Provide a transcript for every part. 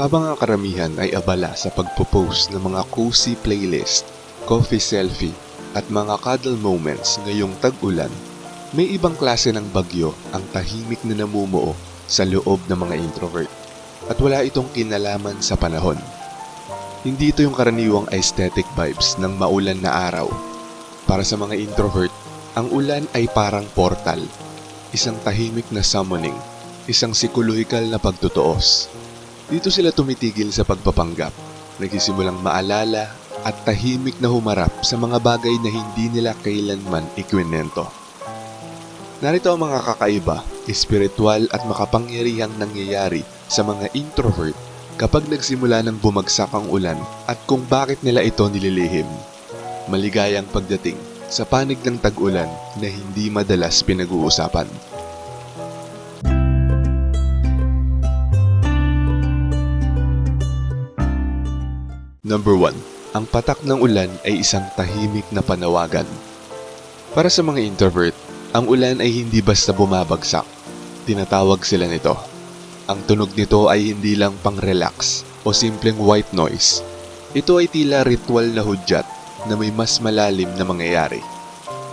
Habang ang karamihan ay abala sa pagpo-post ng mga cozy playlist, coffee selfie, at mga cuddle moments ngayong tag-ulan, may ibang klase ng bagyo ang tahimik na namumuo sa loob ng mga introvert at wala itong kinalaman sa panahon. Hindi ito yung karaniwang aesthetic vibes ng maulan na araw. Para sa mga introvert, ang ulan ay parang portal, isang tahimik na summoning, isang psikolohikal na pagtutuos. Dito sila tumitigil sa pagpapanggap, nagsisimulang maalala at tahimik na humarap sa mga bagay na hindi nila kailanman ikwinento. Narito ang mga kakaiba, espiritual at makapangyarihang nangyayari sa mga introvert kapag nagsimula ng bumagsak ang ulan at kung bakit nila ito nililihim. Maligayang pagdating sa panig ng tag-ulan na hindi madalas pinag-uusapan. Number 1. Ang patak ng ulan ay isang tahimik na panawagan. Para sa mga introvert, ang ulan ay hindi basta bumabagsak. Tinatawag sila nito. Ang tunog nito ay hindi lang pang-relax o simpleng white noise. Ito ay tila ritual na hudyat na may mas malalim na mangyayari.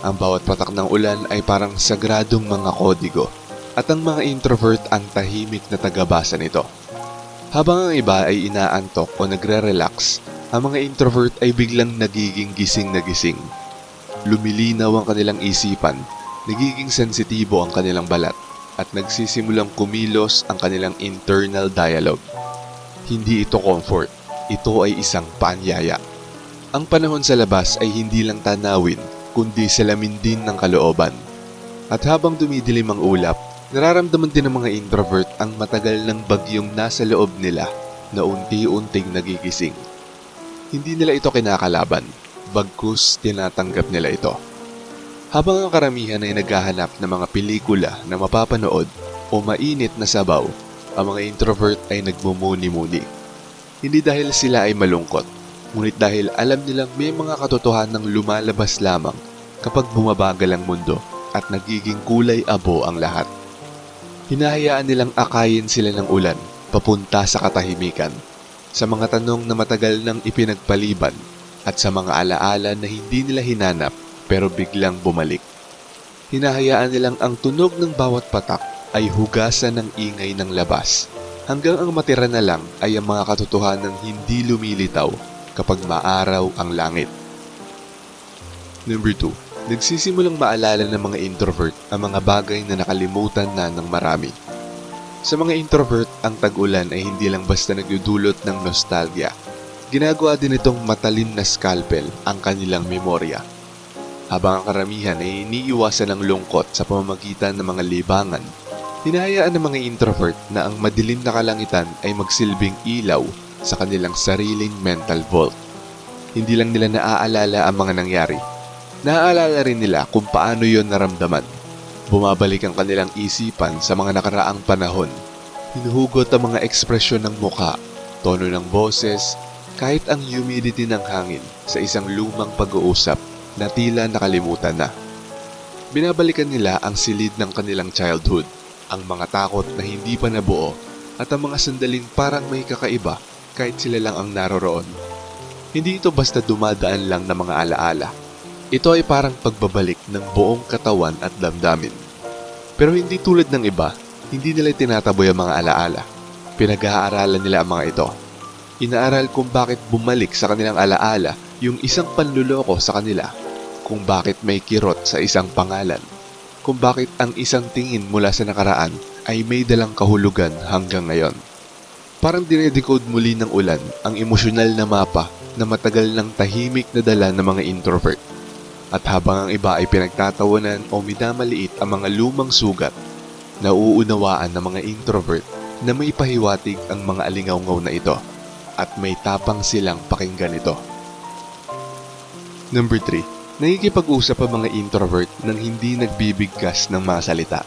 Ang bawat patak ng ulan ay parang sagradong mga kodigo at ang mga introvert ang tahimik na tagabasa nito. Habang ang iba ay inaantok o nagre-relax, ang mga introvert ay biglang nagiging gising na gising. Lumilinaw ang kanilang isipan, nagiging sensitibo ang kanilang balat, at nagsisimulang kumilos ang kanilang internal dialogue. Hindi ito comfort, ito ay isang paanyaya. Ang panahon sa labas ay hindi lang tanawin, kundi salamin din ng kalooban. At habang dumidilim ang ulap, nararamdaman din ng mga introvert ang matagal ng bagyong nasa loob nila na unti-unting nagigising. Hindi nila ito kinakalaban, bagkus tinatanggap nila ito. Habang ang karamihan ay naghahanap ng mga pelikula na mapapanood o mainit na sabaw, ang mga introvert ay nagmumuni-muni. Hindi dahil sila ay malungkot, ngunit dahil alam nilang may mga katotohanang lumalabas lamang kapag bumabagal ang mundo at nagiging kulay abo ang lahat. Hinahayaan nilang akayin sila ng ulan papunta sa katahimikan, sa mga tanong na matagal nang ipinagpaliban at sa mga alaala na hindi nila hinanap pero biglang bumalik. Hinahayaan nilang ang tunog ng bawat patak ay hugasan ng ingay ng labas hanggang ang matira na lang ay ang mga katotohanang hindi lumilitaw kapag maaraw ang langit. Number 2. Nagsisimulang maalala ng mga introvert ang mga bagay na nakalimutan na ng marami. Sa mga introvert, ang tag-ulan ay hindi lang basta nagdudulot ng nostalgia. Ginagawa din itong matalim na scalpel ang kanilang memorya. Habang ang karamihan ay iniiwasan ng lungkot sa pamamagitan ng mga libangan, hinahayaan ng mga introvert na ang madilim na kalangitan ay magsilbing ilaw sa kanilang sariling mental vault. Hindi lang nila naaalala ang mga nangyari. Naaalala rin nila kung paano yon naramdaman. Bumabalik ang kanilang isipan sa mga nakaraang panahon. Hinuhugot ang mga ekspresyon ng muka, tono ng boses, kahit ang humidity ng hangin sa isang lumang pag-uusap na tila nakalimutan na. Binabalikan nila ang silid ng kanilang childhood, ang mga takot na hindi pa nabuo, at ang mga sandaling parang may kakaiba kahit sila lang ang naroroon. Hindi ito basta dumadaan lang ng mga alaala. Ito ay parang pagbabalik ng buong katawan at damdamin. Pero hindi tulad ng iba, hindi nila tinataboy ang mga alaala. Pinag-aaralan nila ang mga ito. Inaaral kung bakit bumalik sa kanilang alaala yung isang panluloko sa kanila, kung bakit may kirot sa isang pangalan, kung bakit ang isang tingin mula sa nakaraan ay may dalang kahulugan hanggang ngayon. Parang dinedecode muli ng ulan ang emosyonal na mapa na matagal ng tahimik na dala ng mga introvert. At habang ang iba ay pinagtatawanan o minamaliit ang mga lumang sugat, nauunawaan ng mga introvert na may pahiwatig ang mga alingaw na ito at may tapang silang pakinggan ito. Number 3. Nakikipag-usap ang mga introvert nang hindi nagbibigkas ng mga salita.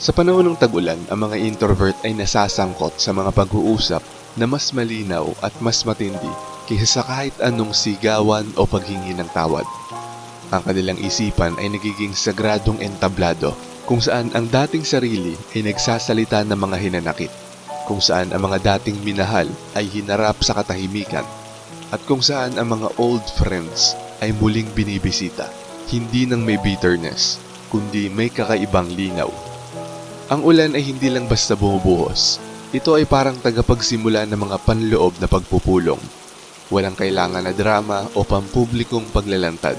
Sa panahon ng tag-ulan, ang mga introvert ay nasasangkot sa mga pag-uusap na mas malinaw at mas matindi kaysa sa kahit anong sigawan o paghingi ng tawad. Ang kanilang isipan ay nagiging sagradong entablado kung saan ang dating sarili ay nagsasalita ng mga hinanakit. kung saan ang mga dating minahal ay hinarap sa katahimikan at kung saan ang mga old friends ay muling binibisita, hindi nang may bitterness, kundi may kakaibang linaw. Ang ulan ay hindi lang basta bumubuhos. Ito ay parang tagapagsimula ng mga panloob na pagpupulong. Walang kailangan na drama o pampublikong paglalantad.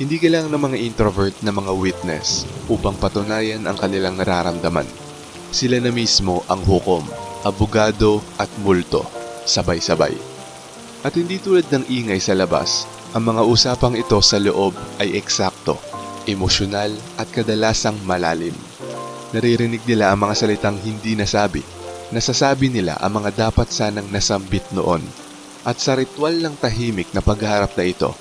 Hindi kailangan ng mga introvert na mga witness upang patunayan ang kanilang nararamdaman. Sila na mismo ang hukom, abogado at multo, sabay-sabay. At hindi tulad ng ingay sa labas, ang mga usapang ito sa loob ay eksakto, emosyonal at kadalasang malalim. Naririnig nila ang mga salitang hindi nasabi. Nasasabi nila ang mga dapat sanang nasambit noon. At sa ritual ng tahimik na pagharap na ito,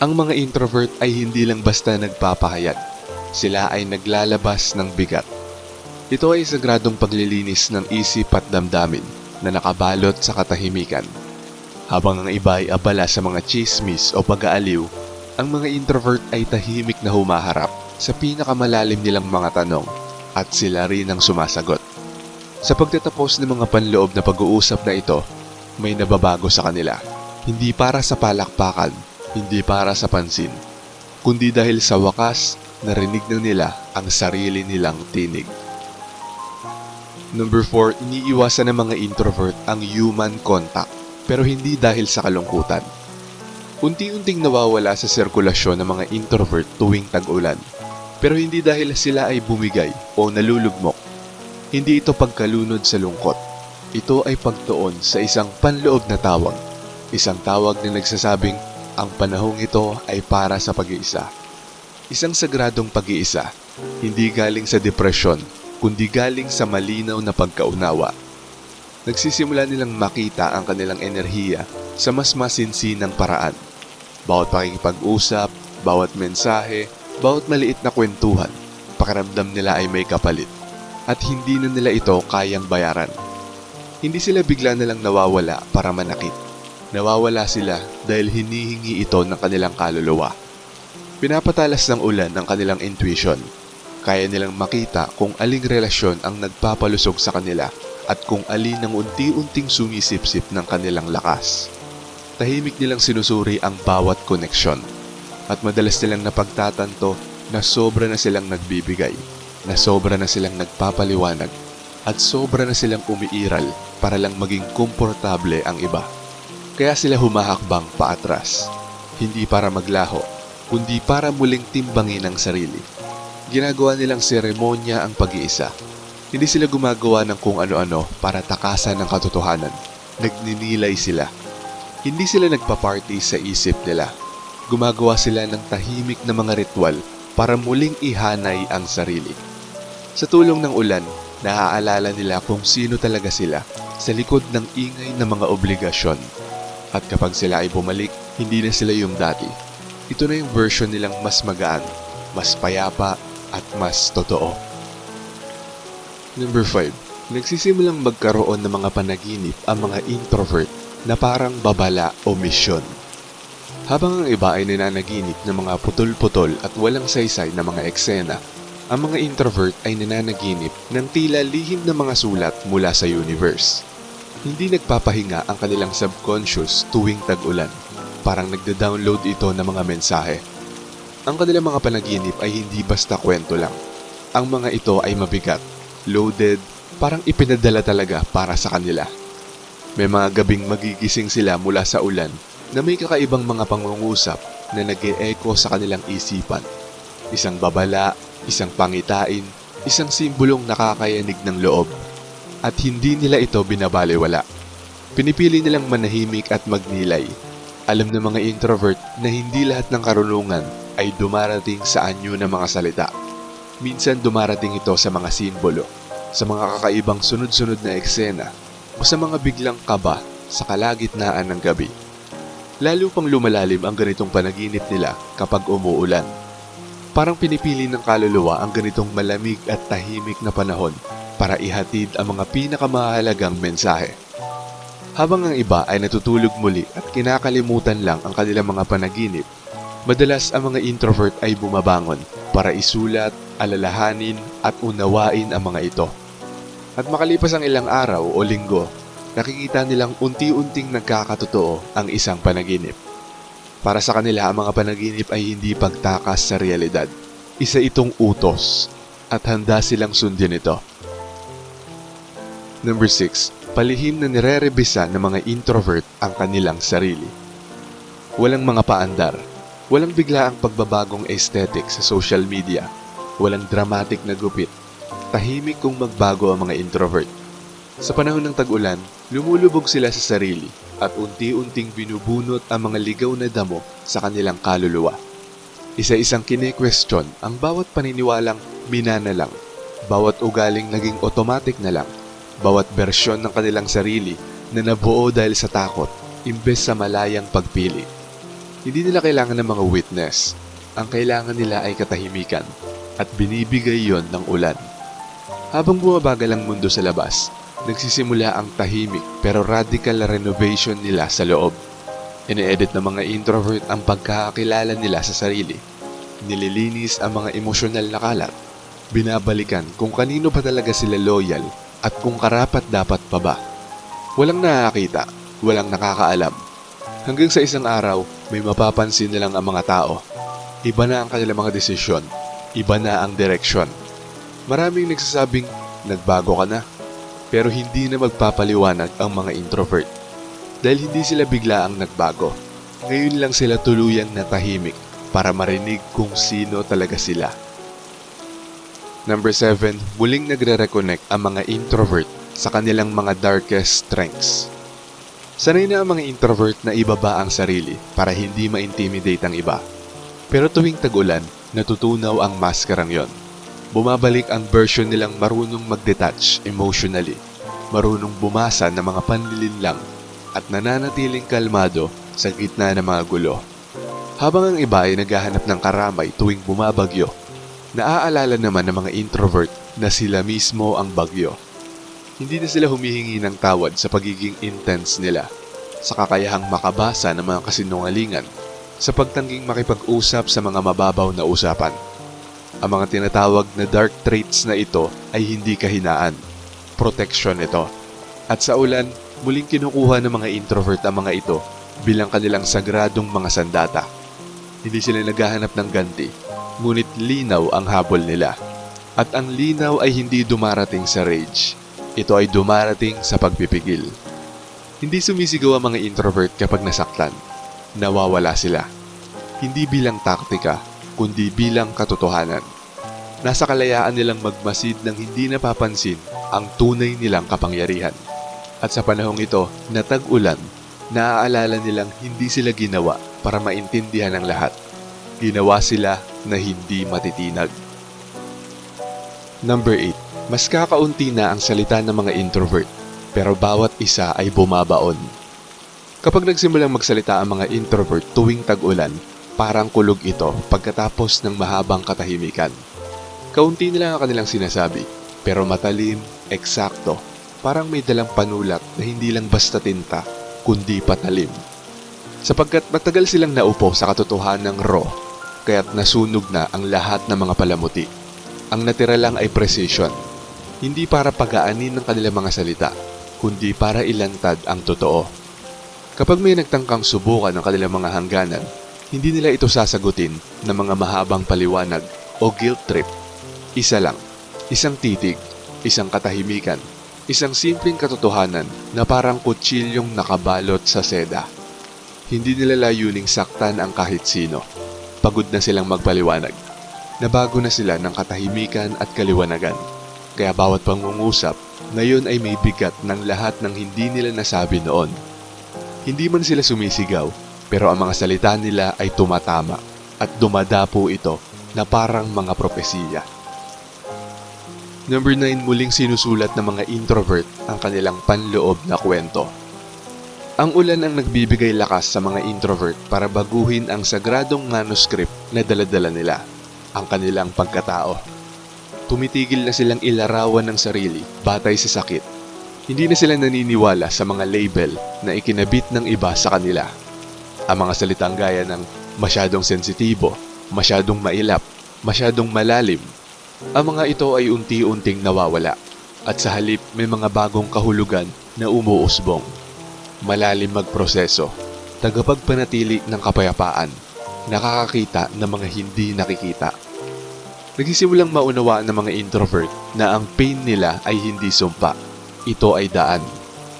ang mga introvert ay hindi lang basta nagpapahayag. Sila ay naglalabas ng bigat. Ito ay sagradong paglilinis ng isip at damdamin na nakabalot sa katahimikan. Habang ang iba ay abala sa mga chismis o pag-aaliw, ang mga introvert ay tahimik na humaharap sa pinakamalalim nilang mga tanong at sila rin ang sumasagot. Sa pagtatapos ng mga panloob na pag-uusap na ito, may nababago sa kanila. Hindi para sa palakpakan, hindi para sa pansin, kundi dahil sa wakas, narinig na nila ang sarili nilang tinig. Number 4, iniiwasan ng mga introvert ang human contact, pero hindi dahil sa kalungkutan. Unti-unting nawawala sa sirkulasyon ng mga introvert tuwing tag-ulan, pero hindi dahil sila ay bumigay o nalulugmok. Hindi ito pagkalunod sa lungkot. Ito ay pagtuon sa isang panloob na tawag. Isang tawag na nagsasabing ang panahong ito ay para sa pag-iisa. Isang sagradong pag-iisa, hindi galing sa depresyon, kundi galing sa malinaw na pagkaunawa. Nagsisimula nilang makita ang kanilang enerhiya sa mas masinsinang paraan. Bawat pakikipag-usap, bawat mensahe, bawat maliit na kwentuhan, pakiramdam nila ay may kapalit. At hindi na nila ito kayang bayaran. Hindi sila bigla na lang nawawala para manakit. Nawawala sila dahil hinihingi ito ng kanilang kaluluwa. Pinapatalas ng ulan ng kanilang intuition. Kaya nilang makita kung aling relasyon ang nagpapalusog sa kanila at kung alin ang unti-unting sumisipsip ng kanilang lakas. Tahimik nilang sinusuri ang bawat koneksyon at madalas nilang napagtatanto na sobra na silang nagbibigay, na sobra na silang nagpapaliwanag, at sobra na silang umiiral para lang maging komportable ang iba. Kaya sila humahakbang paatras, hindi para maglaho, kundi para muling timbangin ang sarili. Ginagawa nilang seremonya ang pag-iisa. Hindi sila gumagawa ng kung ano-ano para takasan ng katotohanan. Nagninilay sila. Hindi sila nagpa-party sa isip nila. Gumagawa sila ng tahimik na mga ritual para muling ihanay ang sarili. Sa tulong ng ulan, naaalala nila kung sino talaga sila sa likod ng ingay ng mga obligasyon. At kapag sila ay bumalik, hindi na sila yung dati. Ito na yung version nilang mas magaan, mas payapa, at mas totoo. Number 5. Nagsisimulang magkaroon ng mga panaginip ang mga introvert na parang babala o misyon. Habang ang iba ay nananaginip ng mga putol-putol at walang saysay na mga eksena, ang mga introvert ay nananaginip ng tila lihim na mga sulat mula sa universe. Hindi nagpapahinga ang kanilang subconscious tuwing tag-ulan. Parang nagda-download ito ng mga mensahe. Ang kanilang mga panaginip ay hindi basta kwento lang. Ang mga ito ay mabigat, loaded, parang ipinadala talaga para sa kanila. May mga gabing magigising sila mula sa ulan na may kakaibang mga pangungusap na nag echo sa kanilang isipan. Isang babala, isang pangitain, isang simbolong nakakayanig ng loob. At hindi nila ito binabaliwala. Pinipili nilang manahimik at magnilay. Alam ng mga introvert na hindi lahat ng karunungan ay dumarating sa anyo ng mga salita. Minsan dumarating ito sa mga simbolo, sa mga kakaibang sunod-sunod na eksena, o sa mga biglang kaba sa kalagitnaan ng gabi. Lalo pang lumalalim ang ganitong panaginip nila kapag umuulan. Parang pinipili ng kaluluwa ang ganitong malamig at tahimik na panahon para ihatid ang mga pinakamahalagang mensahe. Habang ang iba ay natutulog muli at kinakalimutan lang ang kanilang mga panaginip, madalas ang mga introvert ay bumabangon para isulat, alalahanin at unawain ang mga ito. At makalipas ang ilang araw o linggo, nakikita nilang unti-unting nagkakatotoo ang isang panaginip. Para sa kanila, ang mga panaginip ay hindi pagtakas sa realidad. Isa itong utos at handa silang sundin ito. Number 6. Palihim na nire-rebisa ng mga introvert ang kanilang sarili. Walang mga paandar. Walang bigla ang pagbabagong aesthetic sa social media. Walang dramatic na gupit. Tahimik kung magbago ang mga introvert. Sa panahon ng tag-ulan, lumulubog sila sa sarili at unti-unting binubunot ang mga ligaw na damo sa kanilang kaluluwa. Isa-isang kine-question ang bawat paniniwalang minana lang, bawat ugaling naging automatic na lang, bawat bersyon ng kanilang sarili na nabuo dahil sa takot imbes sa malayang pagpili. Hindi nila kailangan ng mga witness. Ang kailangan nila ay katahimikan at binibigay yon ng ulan. Habang bumabagal ang mundo sa labas, nagsisimula ang tahimik pero radical na renovation nila sa loob. Ine-edit ng mga introvert ang pagkakakilala nila sa sarili. Nililinis ang mga emosyonal na kalat. Binabalikan kung kanino ba talaga sila loyal at kung karapat dapat pa ba. Walang nakakita, walang nakakaalam. Hanggang sa isang araw, may mapapansin nilang ang mga tao. Iba na ang kanilang mga desisyon. Iba na ang direksyon. Maraming nagsasabing, nagbago ka na. Pero hindi na magpapaliwanag ang mga introvert. Dahil hindi sila bigla ang nagbago. Ngayon lang sila tuluyang natahimik para marinig kung sino talaga sila. Number 7, muling nagre-reconnect ang mga introvert sa kanilang mga darkest strengths. Sanay na ang mga introvert na ibaba ang sarili para hindi ma-intimidate ang iba. Pero tuwing tag-ulan, natutunaw ang maskarang yon. Bumabalik ang version nilang marunong mag-detach emotionally, marunong bumasa ng mga panlilinlang at nananatiling kalmado sa gitna ng mga gulo. Habang ang iba ay naghahanap ng karamay tuwing bumabagyo, naaalala naman ng mga introvert na sila mismo ang bagyo. Hindi na sila humihingi ng tawad sa pagiging intense nila, sa kakayahang makabasa ng mga kasinungalingan, sa pagtangging makipag-usap sa mga mababaw na usapan. Ang mga tinatawag na dark traits na ito ay hindi kahinaan. Protection ito. At sa ulan, muling kinukuha ng mga introvert ang mga ito bilang kanilang sagradong mga sandata. Hindi sila naghahanap ng ganti, ngunit linaw ang habol nila. At ang linaw ay hindi dumarating sa rage. Ito ay dumarating sa pagpipigil. Hindi sumisigaw ang mga introvert kapag nasaktan. Nawawala sila. Hindi bilang taktika, kundi bilang katotohanan. Nasa kalayaan nilang magmasid ng hindi napapansin ang tunay nilang kapangyarihan. At sa panahong ito, na tag-ulan, naaalala nilang hindi sila ginawa para maintindihan ng lahat. Ginawa sila na hindi matitinag. Number 8. Mas kakaunti na ang salita ng mga introvert, pero bawat isa ay bumabaon. Kapag nagsimulang magsalita ang mga introvert tuwing tag-ulan, parang kulog ito pagkatapos ng mahabang katahimikan. Kaunti nila ang kanilang sinasabi, pero matalim, eksakto, parang may dalang panulat na hindi lang basta tinta, kundi patalim. Sapagkat matagal silang naupo sa katotohanan ng raw, kaya't nasunog na ang lahat ng mga palamuti. Ang natira lang ay precision, hindi para pagaanin ng kanilang mga salita, kundi para ilantad ang totoo. Kapag may nagtangkang subukan ng kanilang mga hangganan, hindi nila ito sasagutin ng mga mahabang paliwanag o guilt trip. Isa lang, isang titig, isang katahimikan, isang simpleng katotohanan na parang kutsilyong nakabalot sa seda. Hindi nila layuning saktan ang kahit sino. Pagod na silang magpaliwanag. Nabago na sila ng katahimikan at kaliwanagan. Kaya bawat pangungusap, ngayon ay may bigat ng lahat ng hindi nila nasabi noon. Hindi man sila sumisigaw, pero ang mga salita nila ay tumatama at dumadapo ito na parang mga propesiya. Number 9, muling sinusulat ng mga introvert ang kanilang panloob na kwento. Ang ulan ang nagbibigay lakas sa mga introvert para baguhin ang sagradong manuscript na daladala nila, ang kanilang pagkatao. Tumitigil na silang ilarawan ng sarili batay sa sakit. Hindi na sila naniniwala sa mga label na ikinabit ng iba sa kanila. Ang mga salitang gaya ng masyadong sensitibo, masyadong mailap, masyadong malalim, ang mga ito ay unti-unting nawawala. at sa halip may mga bagong kahulugan na umuusbong. Malalim magproseso, tagapagpanatili ng kapayapaan, nakakakita ng mga hindi nakikita. Nagsisimulang maunawaan ng mga introvert na ang pain nila ay hindi sumpa, ito ay daan.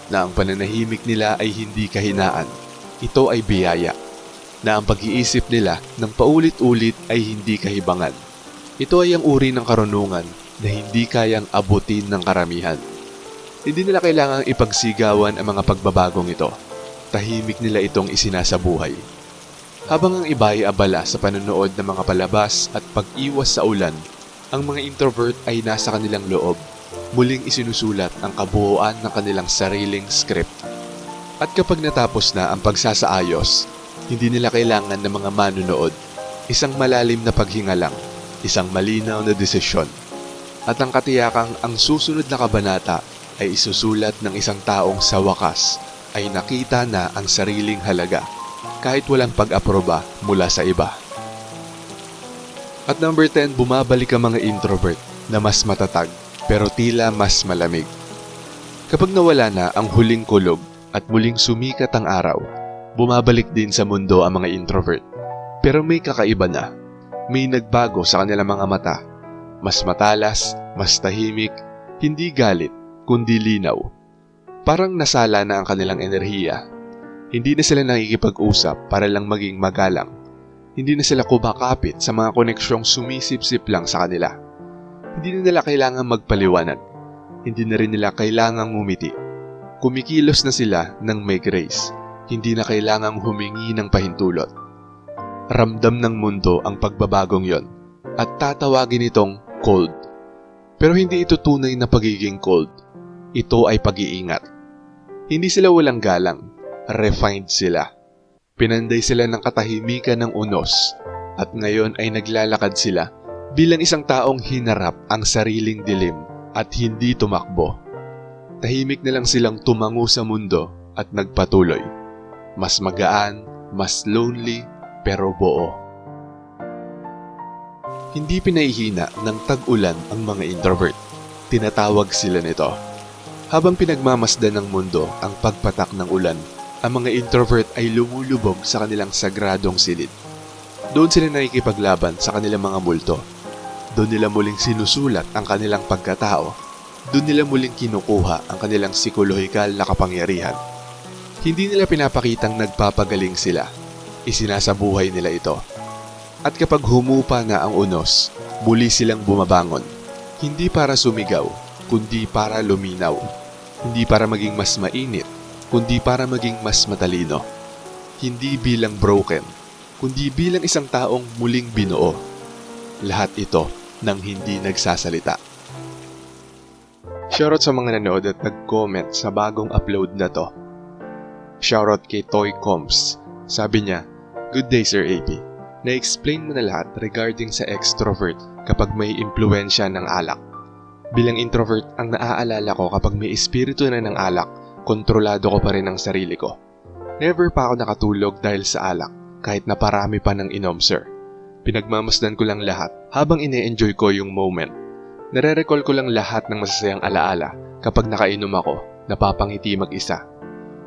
Na ang pananahimik nila ay hindi kahinaan, ito ay biyaya. Na ang pag-iisip nila ng paulit-ulit ay hindi kahibangan. Ito ay ang uri ng karunungan na hindi kayang abutin ng karamihan. Hindi nila kailangang ipagsigawan ang mga pagbabagong ito. Tahimik nila itong isinasabuhay. Habang ang iba ay abala sa panonood ng mga palabas at pag-iwas sa ulan, ang mga introvert ay nasa kanilang loob. Muling isinusulat ang kabuuan ng kanilang sariling script. At kapag natapos na ang pagsasaayos, hindi nila kailangan ng mga manunood. Isang malalim na paghinga lang, isang malinaw na desisyon. At ang katiyakang ang susunod na kabanata ay isusulat ng isang taong sa wakas ay nakita na ang sariling halaga kahit walang pag-aproba mula sa iba. At number 10, bumabalik ang mga introvert na mas matatag pero tila mas malamig. Kapag nawala na ang huling kulog at muling sumikat ang araw, bumabalik din sa mundo ang mga introvert. Pero may kakaiba na. May nagbago sa kanilang mga mata. Mas matalas, mas tahimik, hindi galit, kundi linaw. Parang nasala na ang kanilang enerhiya hindi na sila nakikipag-usap para lang maging magalang. Hindi na sila kumakapit sa mga koneksyong sumisip-sip lang sa kanila. Hindi na nila kailangan magpaliwanag. Hindi na rin nila kailangang ngumiti. Kumikilos na sila ng may grace. Hindi na kailangang humingi ng pahintulot. Ramdam ng mundo ang pagbabagong yon at tatawagin itong cold. Pero hindi ito tunay na pagiging cold. Ito ay pag-iingat. Hindi sila walang galang refined sila. Pinanday sila ng katahimikan ng unos at ngayon ay naglalakad sila bilang isang taong hinarap ang sariling dilim at hindi tumakbo. Tahimik na lang silang tumango sa mundo at nagpatuloy. Mas magaan, mas lonely, pero buo. Hindi pinahihina ng tag-ulan ang mga introvert. Tinatawag sila nito. Habang pinagmamasdan ng mundo ang pagpatak ng ulan ang mga introvert ay lumulubog sa kanilang sagradong silid. Doon sila nakikipaglaban sa kanilang mga multo. Doon nila muling sinusulat ang kanilang pagkatao. Doon nila muling kinukuha ang kanilang psikolohikal na kapangyarihan. Hindi nila pinapakitang nagpapagaling sila. Isinasabuhay nila ito. At kapag humupa na ang unos, muli silang bumabangon. Hindi para sumigaw, kundi para luminaw. Hindi para maging mas mainit, kundi para maging mas matalino. Hindi bilang broken, kundi bilang isang taong muling binuo. Lahat ito nang hindi nagsasalita. Shoutout sa mga nanood at nag-comment sa bagong upload na to. Shoutout kay Toy Combs. Sabi niya, Good day Sir AP. Na-explain mo na lahat regarding sa extrovert kapag may impluensya ng alak. Bilang introvert, ang naaalala ko kapag may espiritu na ng alak, kontrolado ko pa rin ang sarili ko. Never pa ako nakatulog dahil sa alak, kahit na parami pa ng inom sir. Pinagmamasdan ko lang lahat habang ine-enjoy ko yung moment. Nare-recall ko lang lahat ng masasayang alaala kapag nakainom ako, napapangiti mag-isa.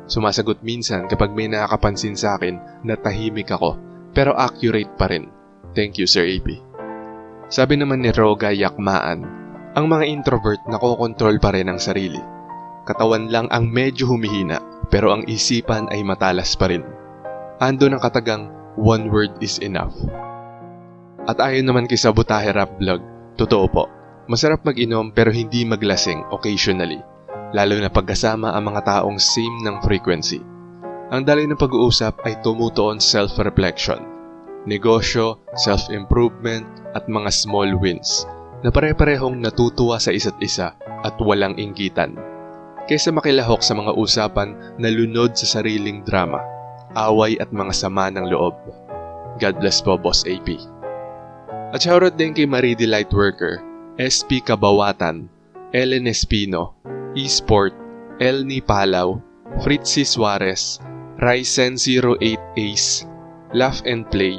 Sumasagot minsan kapag may nakakapansin sa akin na tahimik ako, pero accurate pa rin. Thank you, Sir AP. Sabi naman ni Roga Yakmaan, ang mga introvert nakokontrol pa rin ang sarili Katawan lang ang medyo humihina pero ang isipan ay matalas pa rin. Ando ng katagang one word is enough. At ayon naman kay Sabotahe Rap Vlog, totoo po, masarap mag-inom pero hindi maglasing occasionally, lalo na pagkasama ang mga taong same ng frequency. Ang daloy ng pag-uusap ay tumutuon self-reflection, negosyo, self-improvement at mga small wins na pare-parehong natutuwa sa isa't isa at walang inggitan kaysa makilahok sa mga usapan na lunod sa sariling drama, away at mga sama ng loob. God bless po, Boss AP. At shoutout din kay Marie the Lightworker, SP Kabawatan, Ellen Espino, Esport, Elni Palaw, Fritzy Suarez, Ryzen 08 Ace, Laugh and Play,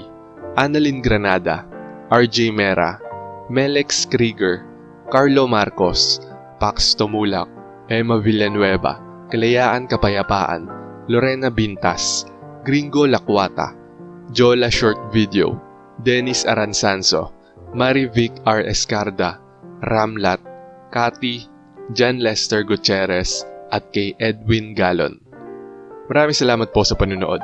Annalyn Granada, RJ Mera, Melex Krieger, Carlo Marcos, Pax Tumulak, Emma Villanueva, Kalayaan Kapayapaan, Lorena Bintas, Gringo Lakwata, Jola Short Video, Dennis Aransanso, Marivic R. Escarda, Ramlat, Kati, John Lester Gutierrez, at kay Edwin Galon. Maraming salamat po sa panunood.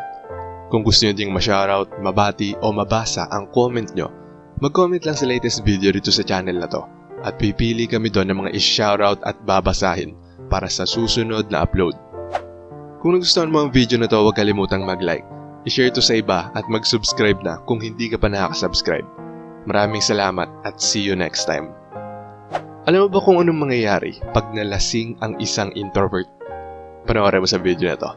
Kung gusto nyo ding ma-shoutout, mabati o mabasa ang comment nyo, mag-comment lang sa latest video dito sa channel na to at pipili kami doon ng mga is-shoutout at babasahin para sa susunod na upload. Kung nagustuhan mo ang video na to, huwag kalimutang mag-like, i-share to sa iba at mag-subscribe na kung hindi ka pa nakaka-subscribe. Maraming salamat at see you next time. Alam mo ba kung anong mangyayari pag nalasing ang isang introvert? Panoorin mo sa video na to.